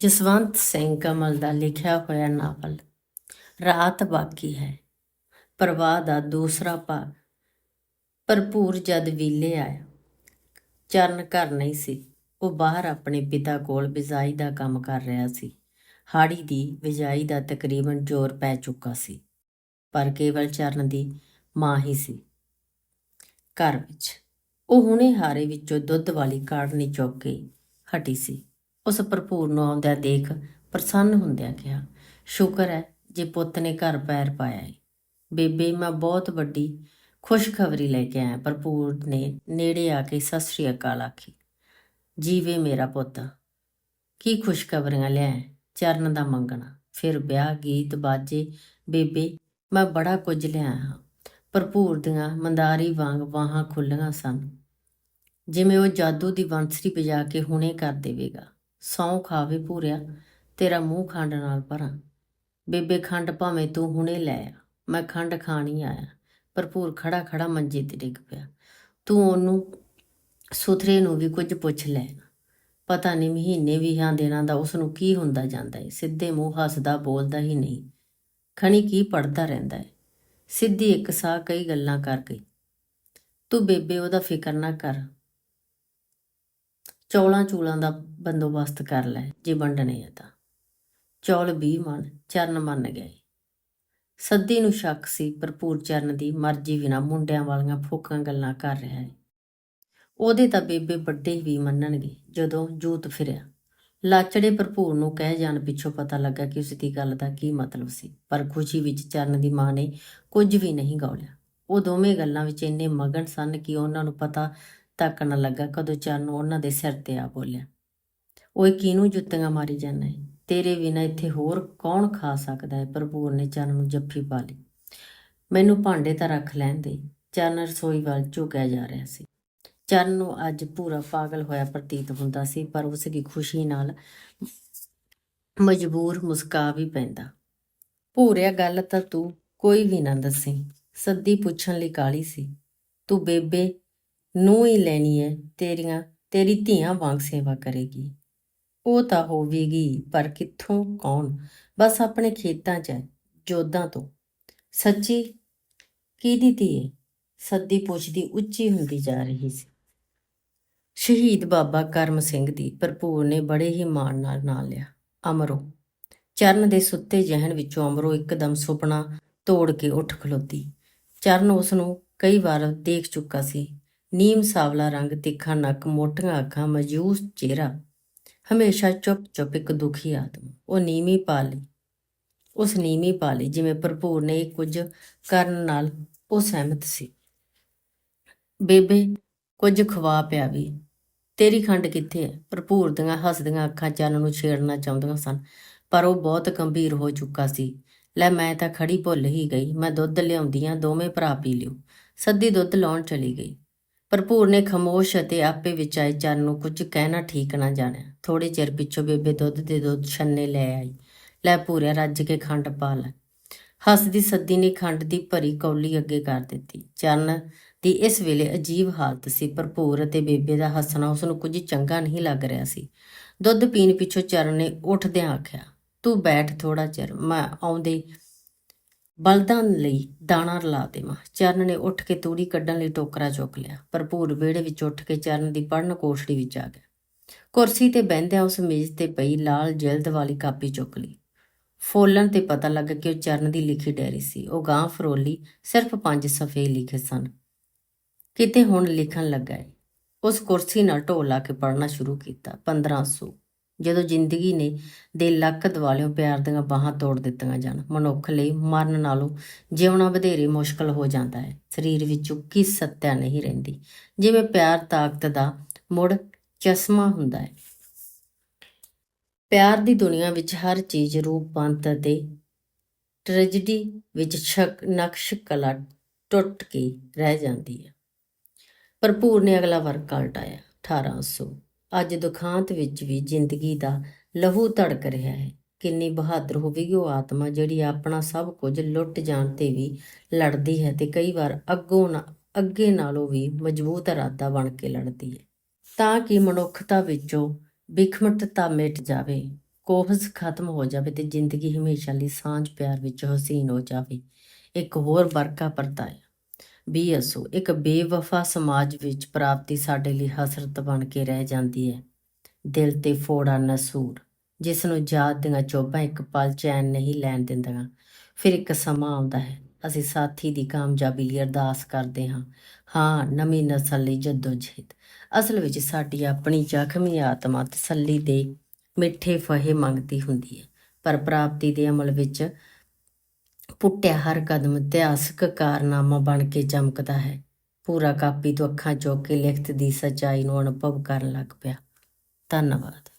ਜਸਵੰਤ ਸਿੰਘ ਕਮਲ ਦਾ ਲਿਖਿਆ ਹੋਇਆ ਨਾਵਲ, ਰਾਤ ਬਾਕੀ ਹੈ। ਪ੍ਰਵਾਹ ਦਾ ਦੂਸਰਾ ਭਾਗ, ਭਰਪੂਰ ਜਦ ਵੀਲੇ ਆਇਆ। ਚਰਨ ਘਰ ਨਹੀਂ ਸੀ, ਉਹ ਬਾਹਰ ਆਪਣੇ ਪਿਤਾ ਕੋਲ ਬਿਜਾਈ ਦਾ ਕੰਮ ਕਰ ਰਿਹਾ ਸੀ। ਹਾੜੀ ਦੀ ਬਿਜਾਈ ਦਾ ਤਕਰੀਬਨ ਜ਼ੋਰ ਪੈ ਚੁੱਕਾ ਸੀ, ਪਰ ਕੇਵਲ ਚਰਨ ਦੀ ਮਾਂ ਹੀ ਸੀ। ਘਰ ਵਿੱਚ, ਉਹ ਹੁਣੇ ਹਾਰੇ ਵਿੱਚੋਂ ਦੁੱਧ ਵਾਲੀ ਕਾੜਨੀ ਚੁੱਕ ਕੇ ਹਟੀ ਸੀ। ਉਸ ਭਰਪੂਰ ਨੂੰ ਆਉਂਦਿਆਂ ਦੇਖ ਪ੍ਰਸੰਨ ਹੁੰਦਿਆਂ ਕਿਹਾ, ਸ਼ੁਕਰ ਹੈ ਜੇ ਪੁੱਤ ਨੇ ਘਰ ਪੈਰ ਪਾਇਆ ਏ। ਬੇਬੇ, ਮੈਂ ਬਹੁਤ ਵੱਡੀ ਖੁਸ਼ਖਬਰੀ ਲੈ ਕੇ ਆਇਆ। ਭਰਪੂਰ ਨੇ ਨੇੜੇ ਆ ਕੇ ਸਤਿ ਸ੍ਰੀ ਅਕਾਲ ਆਖੀ, ਜੀਵੇ ਮੇਰਾ ਪੁੱਤ, ਕੀ ਖੁਸ਼ਖਬਰੀਆਂ ਲਿਆ ਚਰਨ ਦਾ ਮੰਗਣਾ। ਫਿਰ ਵਿਆਹ ਗੀਤ ਬਾਜੇ, ਬੇਬੇ, ਮੈਂ ਬੜਾ ਕੁਝ ਲਿਆ ਹਾਂ। ਭਰਪੂਰ ਦੀਆਂ ਮੰਦਾਰੀ ਵਾਂਗ ਬਾਹਾਂ ਖੁੱਲੀਆਂ ਸਨ। ਜਿਵੇਂ ਉਹ ਜਾਦੂ ਦੀ ਬੰਸਰੀ ਵਜਾ ਕੇ ਹੁਣੇ ਕਰ ਦੇਵੇਗਾ। ਸੌਂ ਖਾਵੇ ਭੂਰਿਆ ਤੇਰਾ ਮੂੰਹ ਖੰਡ ਨਾਲ ਭਰਾਂ। ਬੇਬੇ ਖੰਡ ਭਾਵੇਂ ਤੂੰ ਹੁਣੇ ਲੈ ਆ, ਮੈਂ ਖੰਡ ਖਾਣੀ ਆਇਆ, ਭਰਪੂਰ ਖੜਾ ਖੜਾ ਮੰਜੇ ਤੇ ਡਿੱਗ ਪਿਆ। ਤੂੰ ਉਹਨੂੰ, ਸੁਥਰੇ ਨੂੰ ਵੀ ਕੁਝ ਪੁੱਛ ਲੈ। ਪਤਾ ਨਹੀਂ ਮਹੀਨੇ ਵੀ ਹਾਂ ਦਿਨਾਂ ਦਾ ਉਸ ਨੂੰ ਕੀ ਹੁੰਦਾ ਜਾਂਦਾ ਹੈ ਸਿੱਧੇ ਮੂੰਹ ਹੱਸਦਾ ਬੋਲਦਾ ਹੀ ਨਹੀਂ। ਖਣੀ ਕੀ ਪੜਦਾ ਰਹਿੰਦਾ ਹੈ ਸਿੱਧੀ ਇੱਕ ਸਾਹ ਕਈ ਗੱਲਾਂ ਕਰ ਗਈ। ਤੂੰ ਬੇਬੇ ਉਹਦਾ ਫਿਕਰ ਨਾ ਕਰ ਚੌਲਾਂ ਚੂਲਾਂ ਦਾ ਬੰਦੋਬਸਤ ਕਰ ਲੈ, ਜੇ ਵੰਡਣੇ ਆ ਤਾਂ। ਚੌਲ 20 ਮਨ, ਚਰਨ ਮੰਨ ਗਏ। ਸੱਦੀ ਨੂੰ ਸ਼ੱਕ ਸੀ, ਭਰਪੂਰ ਚਰਨ ਦੀ ਮਰਜ਼ੀ ਬਿਨਾ ਮੁੰਡਿਆਂ ਵਾਲੀਆਂ ਫੋਕਾਂ ਗੱਲਾਂ ਕਰ ਰਿਹਾ ਹੈ ਉਹਦੇ ਤਾਂ ਬੇਬੇ ਵੱਡੇ ਵੀ ਮੰਨਣਗੇ, ਜਦੋਂ ਜੂਤ ਫਿਰਿਆ। ਲਾਚੜੇ ਭਰਪੂਰ ਨੂੰ ਕਹਿ ਜਾਣ ਪਿੱਛੋਂ ਪਤਾ ਲੱਗਾ ਕਿ ਉਸ ਦੀ ਗੱਲ ਦਾ ਕੀ ਮਤਲਬ ਸੀ, ਪਰ ਖੁਸ਼ੀ ਵਿੱਚ ਚਰਨ ਦੀ ਮਾਂ ਨੇ ਕੁਝ ਵੀ ਨਹੀਂ ਗੌਲਿਆ ਉਹ ਦੋਵੇਂ ਗੱਲਾਂ ਵਿੱਚ ਇੰਨੇ ਮਗਨ ਸਨ ਕਿ ਉਹਨਾਂ ਨੂੰ ਪਤਾ ਤੱਕ ਨਾ ਲੱਗਾ, ਕਦੋਂ ਚਰਨ ਉਹਨਾਂ ਦੇ ਸਿਰ ਤੇ ਆ ਬੋਲਿਆ। ਓਏ, ਕਿਹਨੂੰ ਜੁੱਤੀਆਂ ਮਾਰੀ ਜਾਂਦਾ ਹੈ ਤੇਰੇ ਬਿਨਾ ਇੱਥੇ ਹੋਰ ਕੌਣ ਖਾ ਸਕਦਾ ਹੈ ਭਰਪੂਰ ਨੇ ਚਰਨ ਨੂੰ ਜੱਫੀ ਪਾ ਲਈ। ਮੈਨੂੰ ਭਾਂਡੇ ਤਾਂ ਰੱਖ ਲੈਣ ਦੇ। ਚਰਨ ਰਸੋਈ ਵੱਲ ਝੁਕਿਆ ਜਾ ਰਿਹਾ ਸੀ। ਚਰਨ ਨੂੰ ਅੱਜ ਪੂਰਾ ਪਾਗਲ ਹੋਇਆ ਪ੍ਰਤੀਤ ਹੁੰਦਾ ਸੀ, ਪਰ ਉਸ ਦੀ ਖੁਸ਼ੀ ਨਾਲ ਮਜਬੂਰ ਮੁਸਕਾ ਵੀ ਪੈਂਦਾ। ਭੂਰਿਆ, ਗੱਲ ਤਾਂ ਤੂੰ ਕੋਈ ਵੀ ਨਾ ਦੱਸੀ। ਸੱਦੀ ਪੁੱਛਣ ਲਈ ਕਾਲੀ ਸੀ। ਤੂੰ ਬੇਬੇ ਨੂੰ ਹੀ ਲੈਣੀ ਹੈ ਤੇਰੀਆਂ ਤੇਰੀ ਧੀਆਂ ਵਾਂਗ ਸੇਵਾ ਕਰੇਗੀ। ਉਹ ਤਾਂ ਹੋਵੇਗੀ ਪਰ ਕਿੱਥੋਂ ਕੌਣ? ਬਸ ਆਪਣੇ ਖੇਤਾਂ 'ਚ ਹੈ, ਜੋਦਾਂ ਤੋਂ। ਸੱਚੀ? ਕਿਹਦੀ ਧੀ ਹੈ ਸੱਦੀ ਪੁੱਛਦੀ ਉੱਚੀ ਹੁੰਦੀ ਜਾ ਰਹੀ ਸੀ। ਸ਼ਹੀਦ ਬਾਬਾ ਕਰਮ ਸਿੰਘ ਦੀ ਭਰਪੂਰ ਨੇ ਬੜੇ ਹੀ ਮਾਣ ਨਾਲ ਨਾਂ ਲਿਆ ਅਮਰੋ। ਚਰਨ ਦੇ ਸੁੱਤੇ ਜਹਨ ਵਿੱਚੋਂ ਅਮਰੋ ਇੱਕਦਮ ਸੁਪਨਾ ਤੋੜ ਕੇ ਉੱਠ ਖਲੋਤੀ। ਚਰਨ ਉਸ ਨੂੰ ਕਈ ਵਾਰ ਦੇਖ ਚੁੱਕਾ ਸੀ ਨੀਮ ਸਾਵਲਾ ਰੰਗ ਤਿੱਖਾ ਨੱਕ ਮੋਟੀਆਂ ਅੱਖਾਂ ਮਜੂਸ ਚਿਹਰਾ। ਹਮੇਸ਼ਾ ਚੁੱਪ ਚੁੱਪ ਇੱਕ ਦੁਖੀ ਆਦਮ ਉਹ ਨੀਮੀ ਪਾ ਲਈ ਉਸ ਨੀਮੀ ਪਾ ਲਈ ਜਿਵੇਂ ਭਰਪੂਰ ਨੇ ਇਹ ਕੁਝ ਕਰਨ ਨਾਲ ਉਹ ਸਹਿਮਤ ਸੀ। ਬੇਬੇ, ਕੁਝ ਖਵਾ ਪਿਆ ਵੀ ਤੇਰੀ ਖੰਡ ਕਿੱਥੇ ਹੈ? ਭਰਪੂਰ ਦੀਆਂ ਹੱਸਦੀਆਂ ਅੱਖਾਂ ਚੰਨ ਨੂੰ ਛੇੜਨਾ ਚਾਹੁੰਦੀਆਂ ਸਨ, ਪਰ ਉਹ ਬਹੁਤ ਗੰਭੀਰ ਹੋ ਚੁੱਕਾ ਸੀ। ਲੈ ਮੈਂ ਤਾਂ ਖੜੀ ਭੁੱਲ ਹੀ ਗਈ। ਮੈਂ ਦੁੱਧ ਲਿਆਉਂਦੀਆਂ ਦੋਵੇਂ ਭਰਾ ਪੀ ਲਿਓ। ਸੱਦੀ ਦੁੱਧ ਲਾਉਣ ਚਲੀ ਗਈ। ਭਰਪੂਰ ਨੇ ਖਮੋਸ਼ ਅਤੇ ਆਪੇ ਵਿੱਚ ਆਏ ਚੰਨ ਨੂੰ ਕੁਝ ਕਹਿਣਾ ਠੀਕ ਨਾ ਜਾਣਿਆ। ਥੋੜੇ ਚਿਰ ਪਿੱਛੋਂ ਬੇਬੇ ਦੁੱਧ ਦੇ ਦੁੱਧ ਛੰਨੇ ਲੈ ਆਈ। ਲੈ ਪੂਰਿਆ ਰੱਜ ਕੇ ਖੰਡ ਪਾ ਲੈ। ਹੱਸਦੀ ਸੱਦੀ ਨੇ ਖੰਡ ਦੀ ਭਰੀ ਕੌਲੀ ਅੱਗੇ ਕਰ ਦਿੱਤੀ। ਚੰਨ ਦੀ ਇਸ ਵੇਲੇ ਅਜੀਬ ਹਾਲਤ ਸੀ। ਭਰਪੂਰ ਅਤੇ ਬੇਬੇ ਦਾ ਹੱਸਣਾ ਉਸ ਨੂੰ ਕੁਝ ਚੰਗਾ ਨਹੀਂ ਲੱਗ ਰਿਹਾ ਸੀ। ਦੁੱਧ ਪੀਣ ਪਿੱਛੋਂ ਚਰਨ ਨੇ ਉੱਠਦਿਆਂ ਆਖਿਆ, ਤੂੰ ਬੈਠ ਥੋੜਾ ਚਿਰ, ਮੈਂ ਆਉਂਦੇ ਬਲਦਾਂ ਲਈ ਦਾਣਾ ਰਲਾ ਦੇਵਾਂ। ਚਰਨ ਨੇ ਉੱਠ ਕੇ ਤੂੜੀ ਕੱਢਣ ਲਈ ਟੋਕਰਾ ਚੁੱਕ ਲਿਆ। ਭਰਪੂਰ ਵਿਹੜੇ ਵਿੱਚ ਉੱਠ ਕੇ ਚਰਨ ਦੀ ਪੜਨ ਕੋਠੜੀ ਵਿੱਚ ਆ ਗਿਆ। ਕੁਰਸੀ ਤੇ ਬਹਿੰਦਿਆਂ ਉਸ ਮੇਜ਼ ਤੇ ਪਈ ਲਾਲ ਜਲਦ ਵਾਲੀ ਕਾਪੀ ਚੁੱਕ ਲਈ। ਫੋਲਣ ਤੇ ਪਤਾ ਲੱਗਾ ਕਿ ਉਹ ਚਰਨ ਦੀ ਲਿਖੀ ਡਾਇਰੀ ਸੀ। ਉਹ ਗਾਂ ਫਰੋਲੀ ਸਿਰਫ ਪੰਜ ਸਫ਼ੇ ਲਿਖੇ ਸਨ। ਕਿਤੇ ਹੁਣ ਲਿਖਣ ਲੱਗਾ ਏ। ਉਸ ਕੁਰਸੀ ਨਾਲ ਢੋਲ ਲਾ ਕੇ ਪੜਨਾ ਸ਼ੁਰੂ ਕੀਤਾ। 1500 ਜਦੋਂ ਜ਼ਿੰਦਗੀ ਨੇ ਦੇ ਲੱਕ ਦਿਵਾਲਿਓਂ ਪਿਆਰ ਦੀਆਂ ਬਾਹਾਂ ਤੋੜ ਦਿੱਤੀਆਂ ਜਾਣ, ਮਨੁੱਖ ਲਈ ਮਰਨ ਨਾਲੋਂ ਜਿਉਣਾ ਵਧੇਰੇ ਮੁਸ਼ਕਲ ਹੋ ਜਾਂਦਾ ਹੈ। ਸਰੀਰ ਵਿੱਚੋਂ ਉੱਕੀ ਸੱਤਿਆ ਨਹੀਂ ਰਹਿੰਦੀ। ਜਿਵੇਂ ਪਿਆਰ ਤਾਕਤ ਦਾ ਮੁੜ ਚਸ਼ਮਾ ਹੁੰਦਾ ਹੈ। ਪਿਆਰ ਦੀ ਦੁਨੀਆ ਵਿੱਚ ਹਰ ਚੀਜ਼ ਰੂਪਵੰਤ ਅਤੇ ਟ੍ਰੈਜੇਡੀ ਵਿੱਚ ਸ਼ਕ, ਨਕਸ਼, ਕਲਾ ਟੁੱਟ ਕੇ ਰਹਿ ਜਾਂਦੀ ਹੈ। ਭਰਪੂਰ ਨੇ ਅਗਲਾ ਵਰਕ ਉਲਟਾਇਆ 1800 ਅੱਜ ਦੁਖਾਂਤ ਵਿੱਚ ਵੀ ਜ਼ਿੰਦਗੀ ਦਾ ਲਹੂ ਧੜਕ ਰਿਹਾ ਹੈ। ਕਿੰਨੀ ਬਹਾਦਰ ਹੋਵੇਗੀ ਉਹ ਆਤਮਾ ਜਿਹੜੀ ਆਪਣਾ ਸਭ ਕੁਝ ਲੁੱਟ ਜਾਣ ਤੇ ਵੀ ਲੜਦੀ ਹੈ ਤੇ ਕਈ ਵਾਰ ਅੱਗੋਂ ਨਾ- ਅੱਗੇ ਨਾਲੋਂ ਵੀ ਮਜ਼ਬੂਤ ਇਰਾਦਾ ਬਣ ਕੇ ਲੜਦੀ ਹੈ। ਤਾਂ ਕਿ ਮਨੁੱਖਤਾ ਵਿੱਚੋਂ ਵਿਖਮਟਤਾ ਮਿਟ ਜਾਵੇ ਕੋਹਸ ਖਤਮ ਹੋ ਜਾਵੇ ਤੇ ਜ਼ਿੰਦਗੀ ਹਮੇਸ਼ਾ ਲਈ ਸਾਂਝ ਪਿਆਰ ਵਿੱਚ ਹਸੀਨ ਹੋ ਜਾਵੇ। ਇੱਕ ਹੋਰ ਵਰਕਾ ਪਰਤਾਇਆ ਵੀ ਅਸੋ, ਇੱਕ ਬੇਵਫਾ ਸਮਾਜ ਵਿੱਚ ਪ੍ਰਾਪਤੀ ਸਾਡੇ ਲਈ ਹਸਰਤ ਬਣ ਕੇ ਰਹਿ ਜਾਂਦੀ ਹੈ। ਦਿਲ ਤੇ ਫੋੜਾ ਨਸੂਰ ਜਿਸ ਨੂੰ ਯਾਦ ਦੀਆਂ ਚੋਬਾਂ ਇੱਕ ਪਲ ਚੈਨ ਨਹੀਂ ਲੈਣ ਦਿੰਦੀਆਂ। ਫਿਰ ਇੱਕ ਸਮਾਂ ਆਉਂਦਾ ਹੈ, ਅਸੀਂ ਸਾਥੀ ਦੀ ਕਾਮਯਾਬੀ ਲਈ ਅਰਦਾਸ ਕਰਦੇ ਹਾਂ। ਹਾਂ, ਨਵੀਂ ਨਸਲ ਲਈ ਜਦੋਜਹਿਦ। ਅਸਲ ਵਿੱਚ ਸਾਡੀ ਆਪਣੀ ਜ਼ਖਮੀ ਆਤਮਾ ਤਸੱਲੀ ਦੇ ਮਿੱਠੇ ਫਹੇ ਮੰਗਦੀ ਹੁੰਦੀ ਹੈ, ਪਰ ਪ੍ਰਾਪਤੀ ਦੇ ਅਮਲ ਵਿੱਚ ਪੁੱਟਿਆ ਹਰ ਕਦਮ ਇਤਿਹਾਸਕ ਕਾਰਨਾਮਾ ਬਣ ਕੇ ਚਮਕਦਾ ਹੈ। ਪੂਰਾ ਕਾਪੀ ਤੋਂ ਅੱਖਾਂ ਚੁੱਕ ਕੇ ਲਿਖਤ ਦੀ ਸੱਚਾਈ ਨੂੰ ਅਨੁਭਵ ਕਰਨ ਲੱਗ ਪਿਆ। ਧੰਨਵਾਦ।